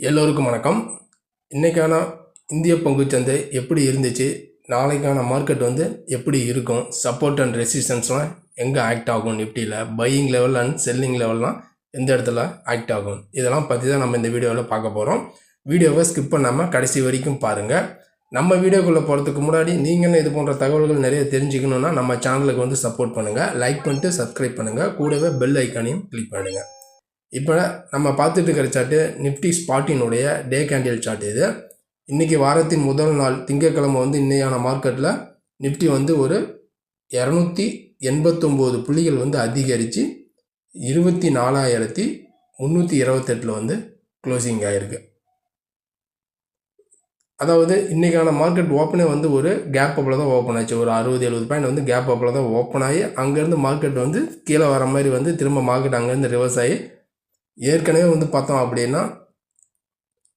எல்லோருக்கும் வணக்கம். இன்றைக்கான இந்திய பங்குச்சந்தை எப்படி இருந்துச்சு? நாளைக்கான மார்க்கெட் வந்து எப்படி இருக்கும்? சப்போர்ட் அண்ட் ரெசிஸ்டன்ஸ்லாம் எங்கே ஆக்ட் ஆகும் நிஃப்டியில் பையிங் லெவல் அண்ட் செல்லிங் லெவல்லாம் எந்த இடத்துல ஆக்ட் ஆகும்? இதெல்லாம் பற்றி தான் நம்ம இந்த வீடியோவில் பார்க்க போகிறோம் வீடியோவை ஸ்கிப் பண்ணாமல் கடைசி வரைக்கும் பாருங்கள் நம்ம வீடியோக்குள்ளே போகிறதுக்கு முன்னாடி நீங்களும் இது போன்ற தகவல்கள் நிறைய தெரிஞ்சுக்கணுன்னா நம்ம சேனலுக்கு வந்து சப்போர்ட் பண்ணுங்கள் லைக் பண்ணிட்டு சப்ஸ்கிரைப் பண்ணுங்கள் கூடவே பெல் ஐக்கானையும் கிளிக் பண்ணுங்கள் இப்போ நம்ம பார்த்துட்டு இருக்கிற சார்ட்டு நிஃப்டி ஸ்பாட்டினுடைய டே கேண்டில் சார்ட் இது. இன்றைக்கி வாரத்தின் முதல் நாள் திங்கட்கிழமை வந்து இன்னையான மார்க்கெட்டில் நிஃப்டி வந்து ஒரு இரநூத்தி எண்பத்தொம்போது புள்ளிகள் வந்து அதிகரித்து இருபத்தி நாலாயிரத்தி முந்நூற்றி இருபத்தெட்டில் வந்து க்ளோசிங் ஆகிருக்கு அதாவது இன்றைக்கான மார்க்கெட் ஓப்பனே வந்து ஒரு கேப் அப்பில் தான் ஓப்பன் ஆச்சு. ஒரு அறுபது எழுபது பாயிண்ட் வந்து கேப் அப்பில் தான் ஓப்பன் ஆகி அங்கேருந்து மார்க்கெட் வந்து கீழே வர மாதிரி வந்து திரும்ப மார்க்கெட் அங்கேருந்து ரிவர்ஸ் ஆகி ஏற்கனவே வந்து பார்த்தோம் அப்படின்னா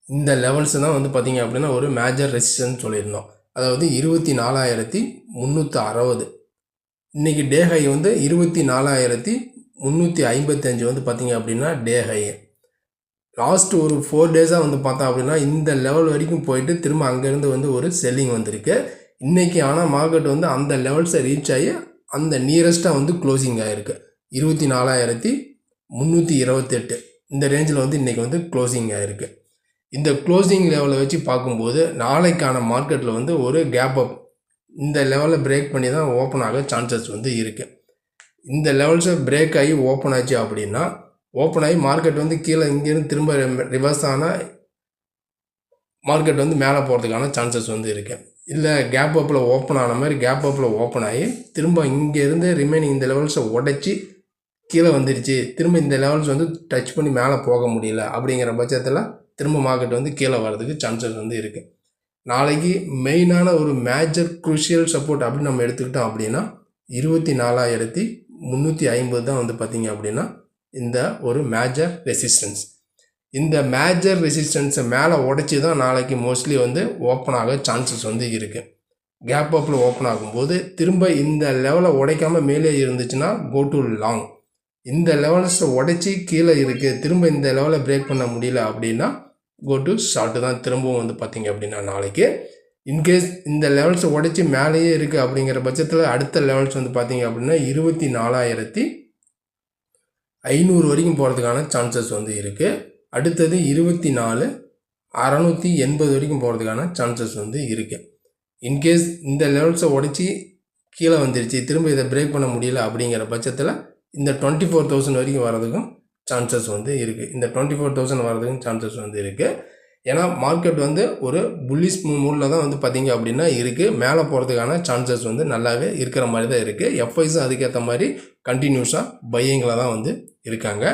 இந்த லெவல்ஸ் தான் வந்து பார்த்தீங்க அப்படின்னா ஒரு மேஜர் ரெசிஸ்டன்ஸ் சொல்லியிருந்தோம். அதாவது இருபத்தி நாலாயிரத்தி முந்நூற்றி அறுபது. இன்றைக்கி டே ஹை வந்து இருபத்தி நாலாயிரத்தி முந்நூற்றி ஐம்பத்தஞ்சு வந்து பார்த்திங்க அப்படின்னா டே ஹை லாஸ்ட் ஒரு ஃபோர் டேஸாக வந்து பார்த்தோம் அப்படின்னா இந்த லெவல் வரைக்கும் போயிட்டு திரும்ப அங்கேருந்து வந்து ஒரு செல்லிங் வந்திருக்கு. இன்றைக்கி ஆனால் மார்க்கெட் வந்து அந்த லெவல்ஸை ரீச் ஆகி அந்த நியரஸ்ட்டாக வந்து க்ளோசிங் ஆகிருக்கு இருபத்தி நாலாயிரத்தி முந்நூற்றி இருபத்தெட்டு. இந்த ரேஞ்சில் வந்து இன்றைக்கி வந்து க்ளோசிங் ஆகிருக்கு இந்த க்ளோசிங் லெவலை வச்சு பார்க்கும்போது நாளைக்கான மார்க்கெட்டில் வந்து ஒரு கேப் அப் இந்த லெவலை பிரேக் பண்ணி தான் ஓப்பன் ஆக சான்சஸ் வந்து இருக்குது இந்த லெவல்ஸை பிரேக் ஆகி ஓப்பன் ஆச்சு அப்படின்னா ஓப்பன் ஆகி மார்க்கெட் வந்து கீழே இங்கேருந்து திரும்ப ரிவர்ஸ் ஆனால் மார்க்கெட் வந்து மேலே போகிறதுக்கான சான்சஸ் வந்து இருக்குது இல்லை கேப் அப்பில் ஓப்பன் ஆன மாதிரி கேப் அப்பில் ஓப்பன் ஆகி திரும்ப இங்கேருந்து ரிமைனிங் இந்த லெவல்ஸை உடச்சி கீழே வந்துருச்சு. திரும்ப இந்த லெவல்ஸ் வந்து டச் பண்ணி மேலே போக முடியல. அப்படிங்கிற பட்சத்தில் திரும்ப மார்க்கெட் வந்து கீழே வர்றதுக்கு சான்சஸ் வந்து இருக்குது நாளைக்கு மெயினான ஒரு மேஜர் குரூஷியல் சப்போர்ட் அப்படின்னு நம்ம எடுத்துக்கிட்டோம் அப்படின்னா இருபத்தி நாலாயிரத்தி முந்நூற்றி ஐம்பது தான் வந்து பார்த்திங்க அப்படின்னா இந்த ஒரு மேஜர் ரெசிஸ்டன்ஸ் இந்த மேஜர் ரெசிஸ்டன்ஸை மேலே உடச்சி தான் நாளைக்கு மோஸ்ட்லி வந்து ஓப்பன் ஆக சான்சஸ் வந்து இருக்குது கேப் அப்பில் ஓப்பன் ஆகும்போது திரும்ப இந்த லெவலை உடைக்காமல் மேலே இருந்துச்சுன்னா கோ டு லாங் இந்த லெவல்ஸை உடைச்சி கீழே இருக்குது திரும்ப இந்த லெவலை பிரேக் பண்ண முடியல அப்படின்னா கோ டு ஷார்ட்டு தான். திரும்பவும் வந்து பார்த்தீங்க அப்படின்னா நாளைக்கு இன்கேஸ் இந்த லெவல்ஸை உடைச்சி மேலேயே இருக்குது அப்படிங்கிற பட்சத்தில் அடுத்த லெவல்ஸ் வந்து பார்த்தீங்க அப்படின்னா இருபத்தி நாலாயிரத்தி ஐநூறு வரைக்கும் போகிறதுக்கான சான்சஸ் வந்து இருக்குது அடுத்தது இருபத்தி நாலு அறநூற்றி எண்பது வரைக்கும் போகிறதுக்கான சான்சஸ் வந்து இருக்குது இன்கேஸ் இந்த லெவல்ஸை உடச்சி கீழே வந்துருச்சு திரும்ப இதை பிரேக் பண்ண முடியல அப்படிங்கிற பட்சத்தில் இந்த டுவெண்ட்டி ஃபோர் தௌசண்ட் வரைக்கும் வரதுக்கும் சான்சஸ் வந்து இருக்குது இந்த டுவெண்ட்டி ஃபோர் தௌசண்ட் வரதுக்கும் சான்சஸ் வந்து இருக்குது ஏன்னா மார்க்கெட் வந்து ஒரு புல்லிஸ் மூடில் தான் வந்து பார்த்திங்க அப்படின்னா இருக்குது மேலே போகிறதுக்கான சான்சஸ் வந்து நல்லாவே இருக்கிற மாதிரி தான் இருக்குது எஃப்ஐஸும் அதுக்கேற்ற மாதிரி கண்டினியூஸாக பையங்களாக தான் வந்து இருக்காங்க.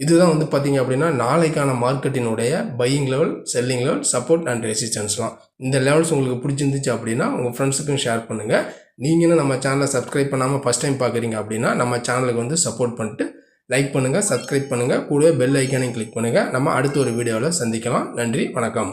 இதுதான் வந்து பார்த்திங்க அப்படின்னா நாளைக்கான மார்க்கெட்டினுடைய buying level selling level support and ரெசிஸ்டன்ஸ்லாம் இந்த லெவல்ஸ் உங்களுக்கு பிடிச்சிருந்துச்சு அப்படின்னா உங்கள் ஃப்ரெண்ட்ஸுக்கும் ஷேர் பண்ணுங்கள் நீங்களும் நம்ம சேனலை சப்ஸ்கிரைப் பண்ணாமல் ஃபஸ்ட் டைம் பார்க்குறீங்க அப்படின்னா நம்ம சேனலுக்கு வந்து சப்போர்ட் பண்ணிட்டு லைக் பண்ணுங்கள் சப்ஸ்கிரைப் பண்ணுங்கள் கூடவே பெல் ஐக்கானையும் கிளிக் பண்ணுங்கள் நம்ம அடுத்த ஒரு வீடியோவில் சந்திக்கலாம். நன்றி வணக்கம்.